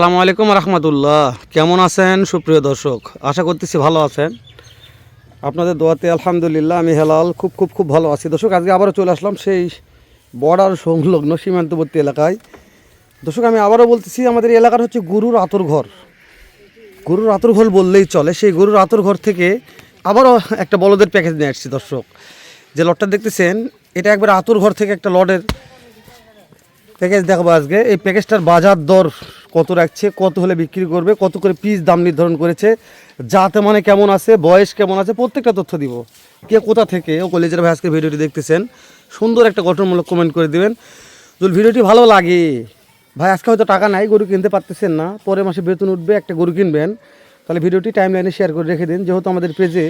আসসালামু আলাইকুম রহমতুল্লাহ। কেমন আছেন সুপ্রিয় দর্শক? আশা করতেছি ভালো আছেন। আপনাদের দোয়াতে আলহামদুলিল্লাহ আমি হেলাল, খুব খুব খুব ভালো আছি। দর্শক, আজকে আবারও চলে আসলাম সেই বর্ডার সংলগ্ন সীমান্তবর্তী এলাকায়। দর্শক, আমি আবারও বলতেছি, আমাদের এলাকার হচ্ছে গুরুর আতর ঘর। গরুর আতর ঘর বললেই চলে। সেই গরুর আতর ঘর থেকে আবারও একটা বলদের প্যাকেজ নিয়ে আসছি, দর্শক। যে লটটা দেখতেছেন, এটা একবার আতর ঘর থেকে একটা লটের প্যাকেজ দেখাবো আজকে। এই প্যাকেজটার বাজার দর কত রাখছে, কত হলে বিক্রি করবে, কত করে পিস দাম নির্ধারণ করেছে, যাতে মানে কেমন আছে, বয়স কেমন আছে, প্রত্যেকটা তথ্য দিব। কে কোথা থেকে, ও কলেজের ভাই আজকে ভিডিওটি দেখতেছেন, সুন্দর একটা গঠনমূলক কমেন্ট করে দিবেন। যদি ভিডিওটি ভালো লাগে। ভাই, আজকে হয়তো টাকা নাই, গরু কিনতে পারতেছেন না, পরের মাসে বেতন উঠবে, একটা গরু কিনবেন। তাহলে ভিডিওটি টাইম লাইনে শেয়ার করে রেখে দিন, যেহেতু আমাদের পেজে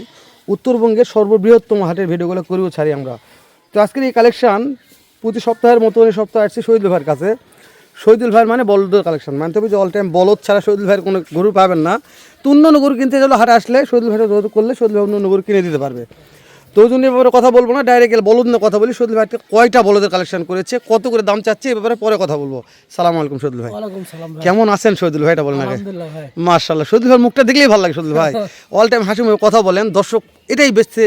উত্তরবঙ্গের সর্ববৃহত্তম হাটের ভিডিওগুলো করেও ছাড়ি আমরা। তো আজকের এই কালেকশান প্রতি সপ্তাহের মতো, এই সপ্তাহে আসছে শহীদুল ভাইয়ের কাছে। শহীদুল ভাইয়ের মানে বলদের কালেকশন মানতে হবে যে অল টাইম বলদ ছাড়া শহীদুল ভাইয়ের কোনো গরু পাবেন না তো অন্য অন্য গরু কিনতে গেলে হাটে আসলে শহীদুল ভাইয়ের যোগাযোগ করলে শহীদুল ভাই অন্য গরু কিনে দিতে পারবে। তো ওই জন্য এ ব্যাপারে কথা বলব না ডাইরেক্ট বলদ নিয়ে কথা বলি। শহীদুল ভাই কয়টা বলদের কালেকশন করেছে কত করে দাম চাচ্ছে এ ব্যাপারে পরে কথা বলব। সালাম আলাইকুম শহীদুল ভাই। কেমন আছেন শহীদুল ভাই এটা বলেন আগে? মার্শাল্লাহ শহীদুল ভাই মুখটা দেখলেই ভালো লাগে শহীদুল ভাই। অল টাইম হাসি মুখে কথা বলেন দর্শক এটাই বেচতে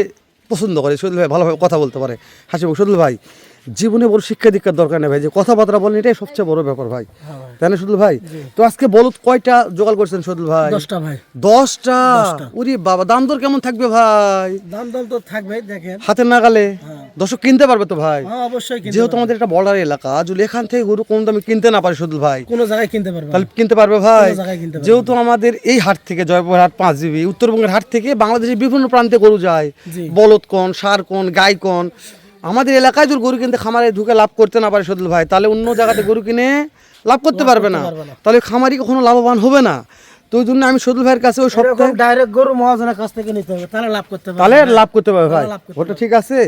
পছন্দ করে শহীদুল ভাই ভালোভাবে কথা বলতে পারে হাসি মুখ। শহীদুল ভাই জীবনে বড় শিক্ষা দীক্ষার দরকার নেই ভাই যে কথাবার্তা বলেন এটাই সবচেয়ে বড় ব্যাপার ভাই। হ্যাঁ তাই না ভাই? তো আজকে বলুত কয়টা জোগাড় করছেন শহীদুল ভাই? দশটা ভাই। দশটা? উরি বাবা দাম দর কেমন থাকবে ভাই? দাম দাম তো থাকবে দেখেন। হাতের নাগালে? দর্শক কিনতে পারবে তো ভাই? হ্যাঁ অবশ্যই যেহেতু আমাদের একটা বর্ডার এলাকা যদি এখান থেকে গরু কম দামে কিনতে না পারে শহীদুল ভাই কোনো জায়গায় কিনতে পারবে তাহলে কিনতে পারবে ভাই। কোনো যেহেতু আমাদের এই হাট থেকে জয়পুর হাট পাঁচ জিবি উত্তরবঙ্গের হাট থেকে বাংলাদেশের বিভিন্ন প্রান্তে গরু যায়। বলদ কোন সার কোন গাই কোন আমাদের এলাকায় যদি গরু কিনতে খামারে ঢুকে লাভ করতে না পারে সদুল ভাই তাহলে অন্য জায়গাতে গরু কিনে লাভ করতে পারবে না। তাহলে খামারি কখনো লাভবান হবে না। তো ওই জন্য আমি সদুল ভাইয়ের কাছে ওই সপ্তাহে ডাইরেক্ট গরু মহাজনের কাছ থেকে নিতে হবে তাহলে লাভ করতে পারবে তাহলে লাভ করতে পারবে ভাই। ওটা ঠিক আছে।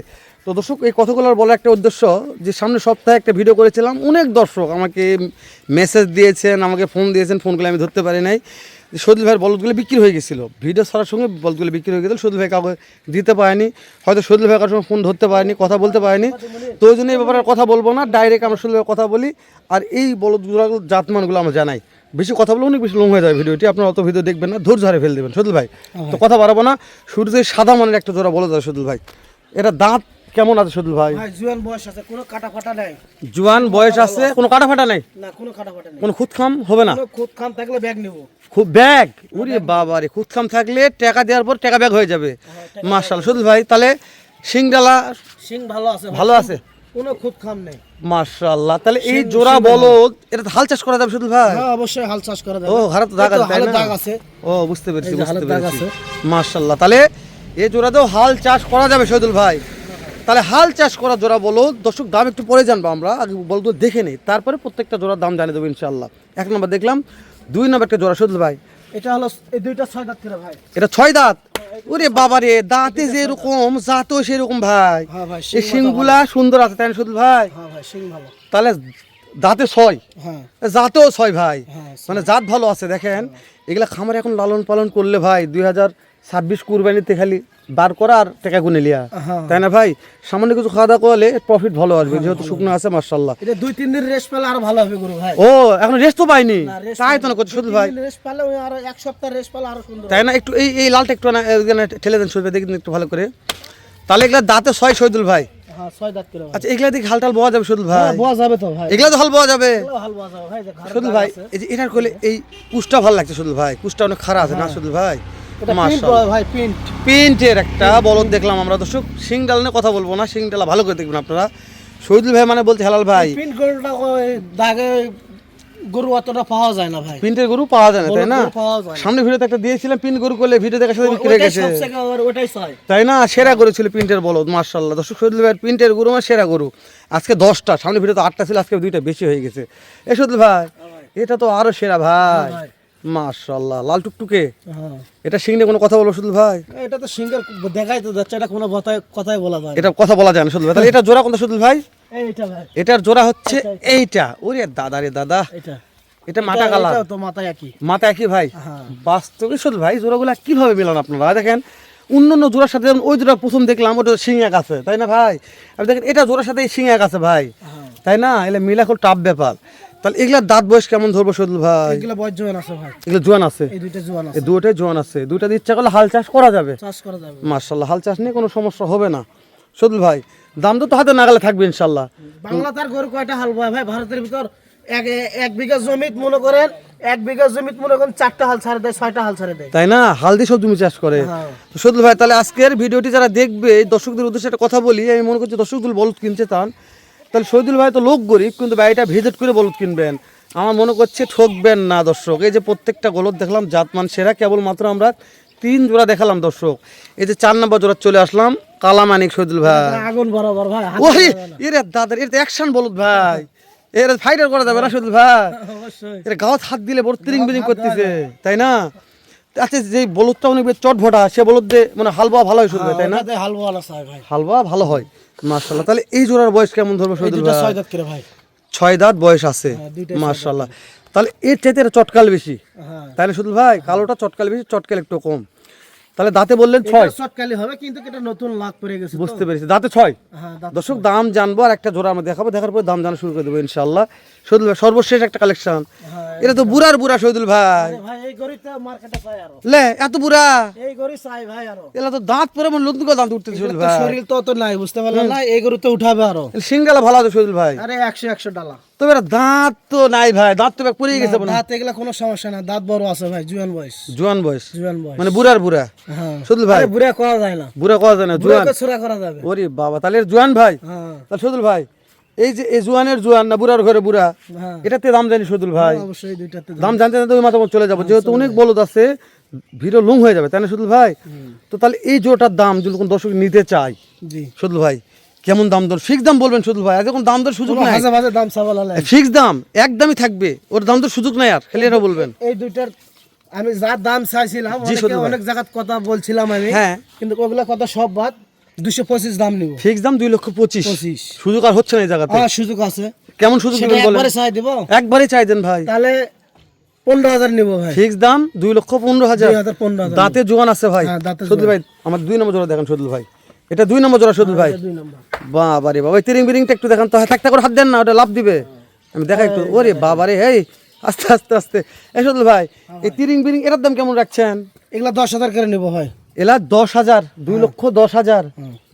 তো দর্শক এই কথাগুলোর বলার একটা উদ্দেশ্য যে সামনে সপ্তাহে একটা ভিডিও করেছিলাম অনেক দর্শক আমাকে মেসেজ দিয়েছেন আমাকে ফোন দিয়েছেন ফোনগুলো আমি ধরতে পারি নাই। সদুল ভাইয়ের বলদগুলো বিক্রি হয়ে গেছিল। ভিডিও ছাড়ার সঙ্গে বলদগুলো বিক্রি হয়ে গেছিল সদুল ভাই কাউকে দিতে পারেনি। হয়তো সদুল ভাই কারোর সঙ্গে ফোন ধরতে পারেনি কথা বলতে পারেনি। তো ওই জন্য এই ব্যাপারে কথা বলব না ডাইরেক্ট আমরা সদুল কথা বলি। আর এই বলদগুলো জাতমানগুলো আমরা জানাই। বেশি কথা বলে অনেক বেশি লং হয়ে যায় ভিডিওটি আপনারা অত ভিডিও দেখবেন না ধৈর্য হারে ফেল দেবেন। সদুল ভাই তো কথা বাড়াবো না শুরুতে সাদা মানের একটা জোড়া বলে দেয় সদুল ভাই। এটা দাঁত কেমন আছে সদুল ভাই? জুয়ান বয়স আছে কোনো কাটা ফাটা নাই। জোয়ান বয়স আছে? কোনো কাটা ফাটা নেই? না কোনো কাটা ফাটা নেই। কোনো খুদখাম হবে না? কোনো খুদ খান থাকলে ব্যাগ নেব। খুব ব্যাগ উরে বাবা রে খুদখাম থাকলে টাকা দেওয়ার পর টাকা ব্যাগ হয়ে যাবে। মার্শাল সদুল ভাই তাহলে সিংডালা সিং ভালো আছে ভালো আছে। কোনো খুদ খাম নেই। মার্শাল্লাহ তাহলে এই জোড়া বলো এটা তো হাল চাষ করা যাবে সদুল ভাই? হ্যাঁ অবশ্যই হাল চাষ করা যাবে। ও দাগ আছে তাই দাগ আছে। ও বুঝতে পেরেছি বুঝতে পেরেছি। আছে। মার্শাল্লাহ তাহলে এই জোড়াতেও হাল চাষ করা যাবে সদুল ভাই। তাহলে হাল চাষ করা জোড়া বলো। দর্শক দাম একটু পরে জানব আমরা। আগে বলতো দেখে নিই। তারপরে প্রত্যেকটা জোড়ার দাম জানিয়ে দেবো ইনশাল্লাহ এক নম্বর দেখলাম দুই নম্বর একটা জোড়া শুধু ভাই। এটা হলো এই দুইটা ছয় দাঁত করে ভাই। এটা ছয় দাঁত? ওরে বাবা রে দাঁতে যেরকম জাতও সেরকম ভাই। হ্যাঁ এই শিংগুলা সুন্দর আছে তাই সদুল ভাই? হ্যাঁ তাহলে দাঁতে ছয়? হ্যাঁ। জাতেও ছয় ভাই। হ্যাঁ, মানে জাত ভালো আছে দেখেন। এগুলা খামারে এখন লালন পালন করলে ভাই দুই হাজার ছাব্বিশ কুরবানিতে খালি বার করা আর টাকা গুনে লিয়া। হ্যাঁ। তাই না ভাই? সামান্য কিছু খাওয়া দাওয়া করলে প্রফিট ভালো আসবে যেহেতু শুকনো আছে মার্শাল্লাহ এটা দুই তিন দিন রেস্ট পেলে আরও ভালো হবে গরু ভাই। ও এখন রেস্ট তো পাইনি। তাই তো না করছি শুধু ভাই। রেস্ট পেলে আরও এক সপ্তাহ রেস্ট পেলে আরও সুন্দর তাই না? একটু এই এই লালটা একটু না এখানে ঠেলে দেন শুধু দেখুন একটু ভালো করে। তাহলে এগুলা দাঁতে ছয় শহীদুল ভাই। হ্যাঁ ভাই। আচ্ছা এগুলা দিকে হালটাল বোয়া যাবে শুধু ভাই? হ্যাঁ, বোয়া যাবে তো ভাই। এগুলা তো হাল বোয়া যাবে। শুধু ভাই এই যে এটার করলে এই কুষ্টা ভালো লাগছে শুধু ভাই। কুষ্টা অনেক খারাপ আছে না শুধু ভাই? ভাই প্রিন্টের একটা বলদ দেখলাম আমরা দর্শক। সিং ডাল নিয়ে কথা বলব না সিং ডালা ভালো করে দেখবেন আপনারা। শহীদুল ভাই মানে বলছে হালাল ভাই। প্রিন্ট দাগে গরু অতটা পাওয়া যায় না ভাই। প্রিন্টের গরু পাওয়া যায় না তাই না। সামনে ভিডিওতে একটা দিয়েছিলাম প্রিন্ট গরু করলে ভিডিও দেখার সাথে বিক্রি গেছে। তাই না? সেরা গরু ছিল প্রিন্টের বলদ মার্শাল্লাহ দর্শক শহীদুল ভাইয়ের প্রিন্টের গরু আমার সেরা গরু। আজকে দশটা সামনে ভিডিওতে আটটা ছিল আজকে দুইটা বেশি হয়ে গেছে। এ শহীদুল ভাই এটা তো আরও সেরা ভাই। ভাই। মার্শাল্লাহ লাল টুকটুকে? হ্যাঁ। এটা সিং নিয়ে কোনো কথা বলব শুধু ভাই? এটা তো সিঙ্গার দেখাই তো যাচ্ছে এটা কোনো কথায় কথাই বলা যায় এটা কথা বলা যায় না শুধু ভাই। তাহলে এটা জোড়া কোনটা শুধু ভাই? এইটা ভাই। এটার জোড়া হচ্ছে এইটা। ওরে দাদা রে দাদা। এটা এটা এটা- কালার। তো মাথায় একই। মাথা একই ভাই। হ্যাঁ। বাস্তবে শুধু ভাই জোড়াগুলা কীভাবে মিলান আপনারা? দেখেন অন্য অন্য জোড়ার সাথে যেমন ওই জোড়া প্রথম দেখলাম ওটা সিং এক আছে তাই না ভাই? আপনি দেখেন এটা জোড়ার সাথে সিং এক আছে ভাই। হ্যাঁ। তাই না? এলে মিলা খুব টাফ ব্যাপার। তাহলে এগুলার দাঁত বয়স কেমন ধরবো শহীদুল ভাই? এগুলো বয়স জোয়ান আছে ভাই। এগুলো জোয়ান আছে? এই দুইটা জোয়ান আছে। এই দুটোই জোয়ান আছে। দুইটা দিয়ে ইচ্ছা করলে হাল চাষ করা যাবে। চাষ করা যাবে। মার্শাল্লাহ হাল চাষ নিয়ে কোনো সমস্যা হবে না। শহীদুল ভাই দাম তো হাতে নাগালে থাকবে ইনশাল্লাহ বাংলা তার গরু কয়টা হাল বয়? ভাই ভারতের ভিতর এক এক বিঘা জমিত মনে করেন এক বিঘা জমিত মনে করেন চারটা হাল ছাড়ে দেয় ছয়টা হাল ছাড়ে দেয়। তাই না? হালদি সব জমি চাষ করে। হ্যাঁ। শহীদুল ভাই তাহলে আজকের ভিডিওটি যারা দেখবে দর্শকদের উদ্দেশ্যে একটা কথা বলি। আমি মনে করছি দর্শকদুল বলদ কিনতে চান তাহলে শহীদুল ভাই তো লোক গরিব কিন্তু ভাইটা ভিজিট করে বলদ কিনবেন। আমার মনে করছে ঠকবেন না দর্শক। এই যে প্রত্যেকটা গলদ দেখলাম জাতমান সেরা কেবলমাত্র আমরা তিন জোড়া দেখালাম দর্শক। এই যে চার নম্বর জোড়া চলে আসলাম কালামানিক শহীদুল ভাই। আগুন বরাবর ভাই এর দাদার এর তো অ্যাকশন বলদ ভাই। এর ফাইটার করা যাবে না শহীদুল ভাই। এর গাওয়াত হাত দিলে বড় তিরিং বিরিং করতেছে তাই না? আচ্ছা যে বলুদটা অনেক চট চটভটা সে বলুদ দিয়ে মানে হালবা ভালো হয় শুধু তাই না? ওটাতে হাল বলা চাই ভাই। হালবা ভালো হয়। মার্শাল্লাহ তাহলে এই জোড়ার বয়স কেমন ধরবো শহীদুল ভাই? ছয় দাঁত করে ভাই। ছয় দাঁত বয়স আছে হ্যাঁ, মার্শাল্লাহ তাহলে এর চাইতে চটকাল বেশি। হ্যাঁ। তাহলে শুধু ভাই কালোটা চটকাল বেশি চটকাল একটু কম। তাহলে দাঁতে বললেন ছয়। এটা শর্টকালি হবে কিন্তু এটা নতুন পড়ে গেছে বুঝতে পেরেছি। দাঁতে ছয়। হ্যাঁ দর্শক দাম জানব আর একটা জোড়া আমরা দেখাবো। দেখার পর দাম জানা শুরু করে দেবো ইনশাল্লাহ শহীদুল ভাই সর্বশেষ একটা কালেকশন। হ্যাঁ এটা তো বুড়ার বুড়া শহীদুল ভাই। লে এত বুড়া। এলা তো দাঁত পরে মনে নতুন করে দাঁত উঠতেছে শহীদুল ভাই। শরীর তো অত নাই বুঝতে পারলেন না? এই গরু তো উঠাবে আরও। সিঙ্গালা ভালো আছে শহীদুল ভাই। আরে একশো একশো ডালা। তবে দাঁত তো নাই ভাই দাঁত তো পড়ে গেছে দাঁত এগুলা কোনো সমস্যা না দাঁত বড় আছে ভাই জুয়ান বয়স। জোয়ান বয়স? জুয়ান বয়স। মানে বুড়ার বুড়া? হ্যাঁ। শহীদুল ভাই? বুড়া করা যায় না। বুড়া কওয়া যায় না জোয়ান। ছোড়া করা যাবে। ওরে বাবা তাহলে জোয়ান ভাই? হ্যাঁ। তাহলে শহীদুল ভাই এই যে এই জোয়ানের জোয়ান না বুড়ার ঘরে বুড়া হ্যাঁ। এটাতে দাম জানি শহীদুল ভাই। অবশ্যই দুইটাতে দাম। জানতে জানতে মাথা চলে যাব যেহেতু অনেক বলদ আছে ভিড় লুং হয়ে যাবে তাই না শুধু ভাই? তো তাহলে এই জোটার দাম যদি কোনো দর্শক নিতে চাই জি। শুধু ভাই কেমন দাম দর? ফিক্স দাম বলবেন শুধু ভাই। এখন দাম দর সুযোগ নাই। দাম ফিক্স দাম একদমই থাকবে। ওর দাম দর সুযোগ নাই আর খালি এটা বলবেন। এই দুইটার আমি যা দাম চাইছিলাম অনেকে জায়গাত কথা বলছিলাম আমি হ্যাঁ। কিন্তু ওগুলা কথা সব বাদ দুশো পঁচিশ দাম নিব। ফিক্স দাম দুই লক্ষ পঁচিশ। পঁচিশ। সুযোগ আর হচ্ছে না এই জায়গাতে। আমার সুযোগ আছে। কেমন সুযোগ দিবেন বলেন? একবারে চাই দিব? একবারই চাই দেন ভাই। তাহলে পনেরো হাজার নিব ভাই। ফিক্স দাম দুই লক্ষ পনেরো হাজার। দাঁতে জোয়ান আছে ভাই। হ্যাঁ, দাঁতে সদুল ভাই আমার দুই নম্বর জোড়া দেখেন সদুল ভাই। এটা দুই নম্বর জোড়া সদুল ভাই। দুই নম্বর। বাবা রে বাবা তিরিং বিরিংটা একটু দেখান তো থাকতে করে হাত দেন না ওটা লাভ দিবে। আমি দেখাই একটু ওরে বাবা রে এই আস্তে আস্তে আস্তে। এই সদুল ভাই এই তিরিং বিরিং এটার দাম কেমন রাখছেন? এগুলা দশ হাজার করে নিব ভাই। এলা দশ হাজার দুই লক্ষ দশ হাজার।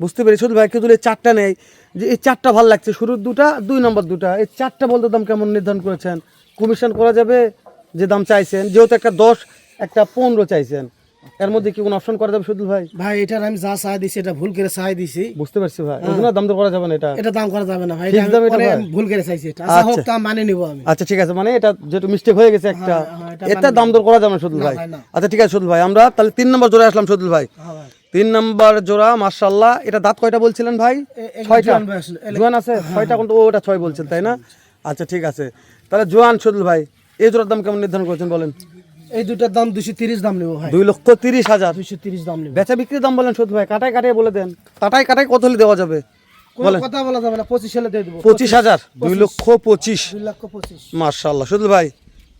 বুঝতে পেরেছি সদুল ভাই কেউ যদি চারটা নেই। যে এই চারটা ভালো লাগছে শুরুর দুটা দুই নম্বর দুটা। এই চারটা বলতে দাম কেমন নির্ধারণ করেছেন? কমিশন করা যাবে যে দাম চাইছেন যেহেতু একটা দশ একটা পনেরো চাইছেন। এর মধ্যে কি কোনো অপশন করা যাবে সদুল ভাই? ভাই এটার আমি যা চাই দিছি এটা ভুল করে চাই দিছি। বুঝতে পারছি ভাই। ওই জন্য দাম দর করা যাবে না এটা? এটা দাম করা যাবে না ভাই এটা আমি এটা? ভুল করে চাইছি এটা। আচ্ছা হোক আচ্ছা। তা মানে নিব আমি। আচ্ছা ঠিক আছে মানে এটা যেহেতু মিস্টেক হয়ে গেছে একটা হ্যাঁ, এটা এটা দাম দর করা যাবে না সদুল ভাই? আচ্ছা ঠিক আছে সদুল ভাই আমরা তাহলে তিন নম্বর জোড়া আসলাম সদুল ভাই। হ্যাঁ তিন নম্বর জোড়া মার্শাল্লাহ এটা দাঁত কয়টা বলছিলেন ভাই? ছয়টা। জোয়ান আছে? ছয়টা কিন্তু ও ওটা ছয় বলছেন তাই না? আচ্ছা ঠিক আছে। তাহলে জোয়ান সদুল ভাই এই জোড়ার দাম কেমন নির্ধারণ করেছেন বলেন? এই দুটার দাম দুশো তিরিশ দাম নিব ভাই। দুই লক্ষ তিরিশ হাজার। দুশো তিরিশ দাম নিব। বেচা বিক্রির দাম বলেন সদুল ভাই কাটায় কাটায় বলে দেন। কাটায় কাটায় কত হলে দেওয়া যাবে? কথা বলা যাবে না পঁচিশ হলে দিয়ে দিব। পঁচিশ হাজার? দুই লক্ষ পঁচিশ। দুই লক্ষ পঁচিশ। মার্শাল্লাহ ভাই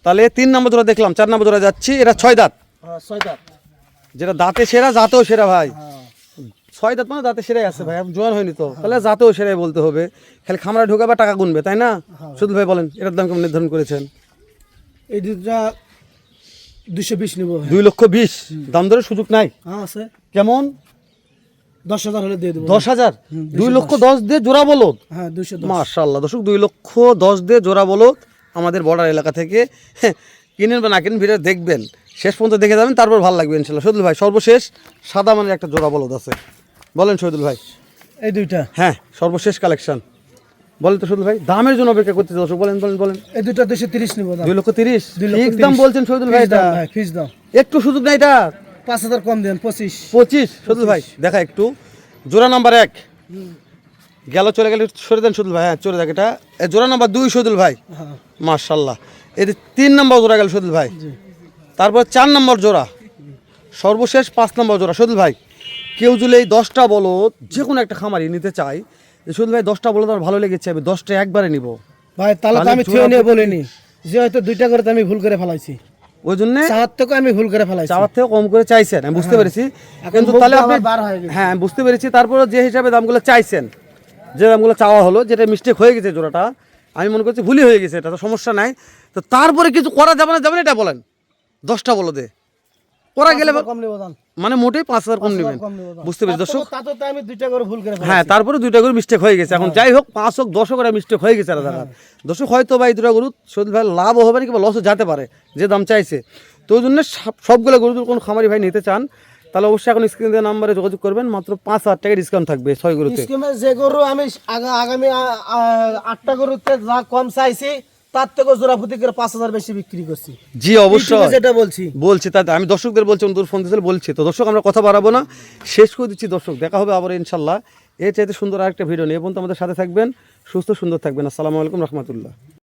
তাহলে তিন নম্বর জোড়া দেখলাম চার নম্বর জোড়া যাচ্ছি এটা ছয় দাঁত। হ্যাঁ ছয় দাঁত। যেটা দাঁতে সেরা জাতেও সেরা ভাই। হ্যাঁ। ছয় দাঁত মানে দাঁতে সেরাই আছে ভাই জোয়ান হয়নি তো। তাহলে জাতেও সেরাই বলতে হবে। খালি খামারে ঢোকাবে টাকা গুনবে তাই না? শুধু ভাই বলেন এটার দাম কেমন নির্ধারণ করেছেন? এই দুটা দুশো বিশ নিব দুই লক্ষ বিশ। দাম ধরে সুযোগ নাই। হ্যাঁ আছে। কেমন? দশ হাজার হলে দিয়ে দেবো দশ হাজার? দুই লক্ষ দশ। দিয়ে জোড়া বলো হ্যাঁ দুশো দশ। মার্শাল্লাহ দর্শক দুই লক্ষ দশ দিয়ে জোড়া বলো আমাদের বর্ডার এলাকা থেকে। হ্যাঁ, কিনেন বা না কিনেন ভিডিও দেখবেন। শেষ পর্যন্ত দেখে যাবেন তারপর ভালো লাগবে ইনশাল্লাহ শহীদুল ভাই সর্বশেষ সাদা মানের একটা জোড়া বলদ আছে। বলেন শহীদুল ভাই। এই দুইটা। হ্যাঁ সর্বশেষ কালেকশন। বলেন তো শহীদুল ভাই দামের জন্য অপেক্ষা করতে দর্শক বলেন বলেন বলেন। এই দুটা দুশো তিরিশ নিব দুই লক্ষ তিরিশ? ফিক্স দাম বলছেন শহীদুল ভাই এটা। দাম দাম। একটু সুযোগ নাই এটা। পাঁচ হাজার কম দেন পঁচিশ। পঁচিশ শহীদুল ভাই দেখা একটু। জোড়া নাম্বার এক। গেল চলে গেলে সরে দেন শহীদুল ভাই হ্যাঁ চলে যাক এটা। জোড়া নাম্বার দুই শহীদুল ভাই। হ্যাঁ। মার্শাল্লাহ এটি তিন নম্বর জোড়া গেল শহীদুল ভাই। তারপর চার নম্বর জোড়া। সর্বশেষ পাঁচ নম্বর জোড়া। শহীদুল ভাই কেউ যদি এই দশটা বলো যে কোনো একটা খামারি নিতে চাই যে শহীদুল ভাই দশটা বলো আমার ভালো লেগেছে আমি দশটা একবারে নিব। ভাই তাহলে তো আমি থিয়ে নিয়ে বলিনি। যে হয়তো দুইটা করে তো আমি ভুল করে ফেলাইছি। ওই জন্যে চাওয়ার থেকে আমি ভুল করে ফেলাইছি। চাওয়ার থেকে কম করে চাইছেন আমি বুঝতে পেরেছি। কিন্তু তাহলে আপনি হয়ে। হ্যাঁ আমি বুঝতে পেরেছি। তারপরে যে হিসাবে দামগুলো চাইছেন যে দামগুলো চাওয়া হলো যেটা মিস্টেক হয়ে গেছে জোড়াটা আমি মনে করছি ভুলই হয়ে গেছে এটা তো সমস্যা নাই। তো তারপরে কিছু করা যাবে না যাবে না এটা বলেন। দশটা বলো দে। করা গেলে মানে মোটেই পাঁচ হাজার কম নেবেন। বুঝতে পেরেছি দর্শক। হ্যাঁ তারপরে দুইটা গরু মিস্টেক হয়ে গেছে। এখন যাই হোক পাঁচ হোক দশ হোক মিস্টেক হয়ে গেছে আর দাদা। দর্শক হয়তো বা এই দুটা গরু সত্যি ভাই লাভও হবে না কিংবা লসও যেতে পারে যে দাম চাইছে। তো ওই জন্য সব- সবগুলো গরু কোনো খামারি ভাই নিতে চান তাহলে অবশ্যই এখন স্ক্রিন দেওয়া নাম্বারে যোগাযোগ করবেন। মাত্র পাঁচ হাজার টাকা ডিসকাউন্ট থাকবে ছয় গরুতে। যে গরু আমি আগামী আটটা গরুতে যা কম চাইছি তার থেকে জোড়া প্রতি করে পাঁচ হাজার বেশি বিক্রি করছি। জি অবশ্যই। যেটা বলছি। বলছি তাতে আমি দর্শকদের বলছি দূর ফোন দিয়েছিল বলছি। তো দর্শক আমরা কথা বাড়াবো না। শেষ করে দিচ্ছি দর্শক দেখা হবে আবার ইনশাল্লাহ। এর চাইতে সুন্দর আরেকটা ভিডিও নিয়ে। এবং আমাদের সাথে থাকবেন সুস্থ সুন্দর থাকবেন। আসসালামু আলাইকুম রহমতুল্লাহ।